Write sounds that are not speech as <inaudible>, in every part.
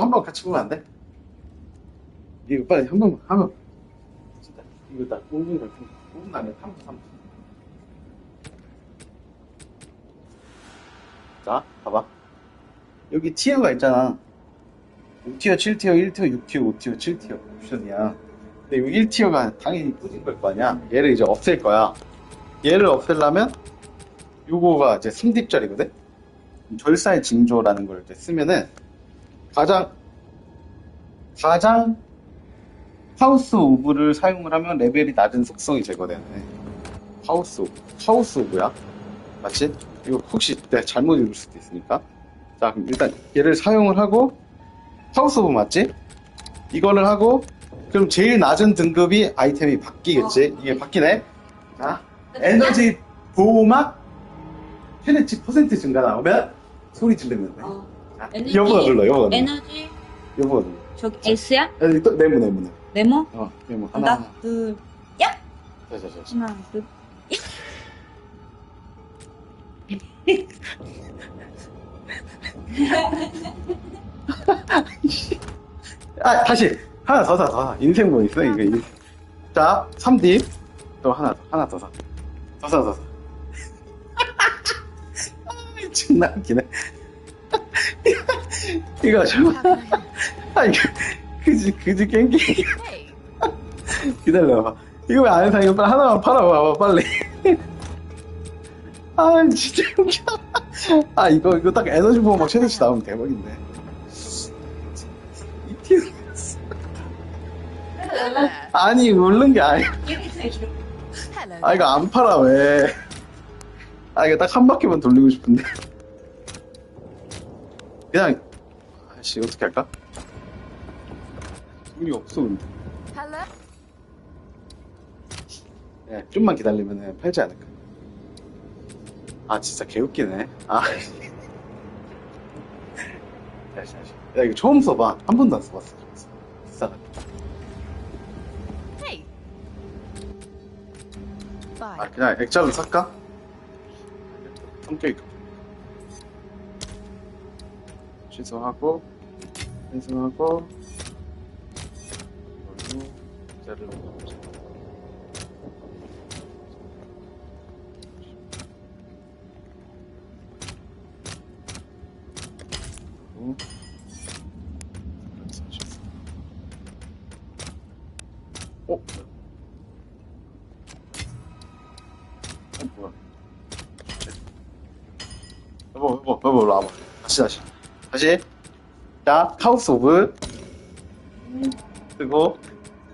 한 번 같이 보면 안 돼? 이거 빨리 한 번만 하면. 진짜. 이거 딱 5분 걸쳐 5분 안에 3분 3분 자 봐봐. 여기 티어가 있잖아. 5티어, 7티어, 1티어, 6티어, 5티어, 7티어 옵션이야. 근데 여기 1티어가 당연히 뿌진 걸 거 아니야 얘를 이제 없앨 거야. 얘를 없애려면 요거가 이제 3딥짜리거든? 절사의 징조라는 걸 이제 쓰면은 가장 가장 하우스 오브를 사용을 하면 레벨이 낮은 속성이 제거되네. 하우스 오브. 하우스 오브야? 맞지? 이거 혹시 내가 잘못 읽을 수도 있으니까. 자, 그럼 일단 얘를 사용을 하고 하우스 오브 맞지? 이거를 하고 그럼 제일 낮은 등급이 아이템이 바뀌겠지? 이게 바뀌네. 자, 에너지 보호막 최대치 퍼센트 증가 나오면 소리 지르면 돼. 어. 자, 에너지- 여보가 눌러, 여보가 눌러. 에너지 여보가 눌러. 저기 S야? 여기 또 네모, 네모, 네모. 네모? 어, 네모. 하나, 하나, 둘, 야! 자, 자, 자. 자. 하나, 둘. 아, 다시. 하나 더 사, 더 사. 인생 뭐 있어, 이거. 인- 자, 3D. 또 하나, 더, 하나 더 사. 더 사, 더 사. <laughs> 존나 웃기네. <laughs> 이거 좀. 아, 이거. 그지, 그지, 깽깽이. 기다려봐. 이거 왜안 사? 이거 빨리 하나만 팔아봐, 빨리. <laughs> 아, 진짜 웃겨. 아, 이거, 이거 딱 에너지 보호 막 최대치 나오면 대박인데. 이티 아니, 울는 게 아니야. 아, 이거 안 팔아, 왜. 아, 이거 딱 한 바퀴만 돌리고 싶은데. 그냥, 아씨, 어떻게 할까? 돈이 없어, 근데. 네, 좀만 기다리면 팔지 않을까. 아, 진짜 개웃기네. 아. <laughs> 다시, 다시. 야, 이거 처음 써봐. 한 번도 안 써봤어. 비싸다. 아, 그냥 액자로 살까? 성격이 급해. 취소하고, 취소하고, 그리고 액자를 다시. 자, 하우스 오브. 그리고,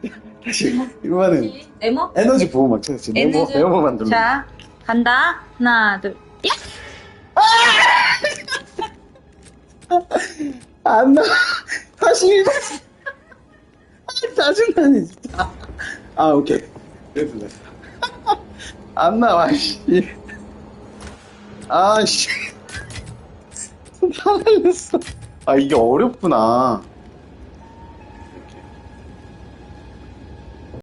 <laughs> 다시. 이거는 네모? 에너지 보호막 찾았지. 네모, 에너지. 네모만 눌러. 자, 간다. 하나, 둘, 야! 안 나. 다시 읽었어. 아, 짜증나네, 진짜. 아, 오케이. 됐어, 됐어. 안 나와, 씨. 아, 씨. 다 <laughs> 날렸어. 아, 이게 어렵구나.